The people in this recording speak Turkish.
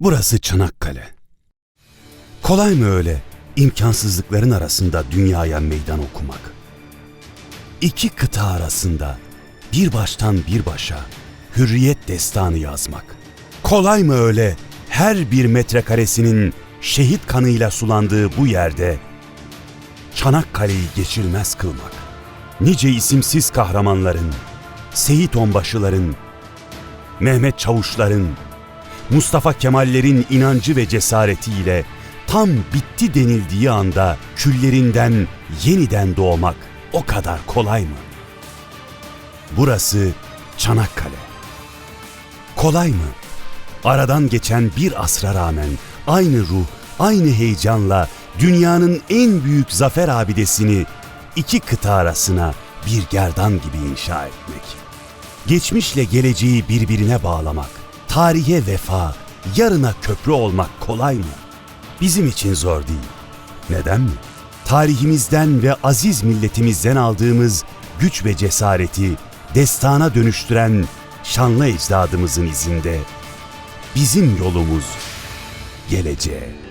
Burası Çanakkale. Kolay mı öyle imkansızlıkların arasında dünyaya meydan okumak? İki kıta arasında bir baştan bir başa hürriyet destanı yazmak. Kolay mı öyle her bir metrekaresinin şehit kanıyla sulandığı bu yerde Çanakkale'yi geçilmez kılmak? Nice isimsiz kahramanların, Seyit Onbaşıların, Mehmet Çavuşların, Mustafa Kemallerin inancı ve cesaretiyle tam bitti denildiği anda küllerinden yeniden doğmak o kadar kolay mı? Burası Çanakkale. Kolay mı? Aradan geçen bir asra rağmen aynı ruh, aynı heyecanla dünyanın en büyük zafer abidesini iki kıta arasına bir gerdan gibi inşa etmek. Geçmişle geleceği birbirine bağlamak, tarihe vefa, yarına köprü olmak kolay mı? Bizim için zor değil. Neden mi? Tarihimizden ve aziz milletimizden aldığımız güç ve cesareti destana dönüştüren şanlı ecdadımızın izinde bizim yolumuz geleceğe.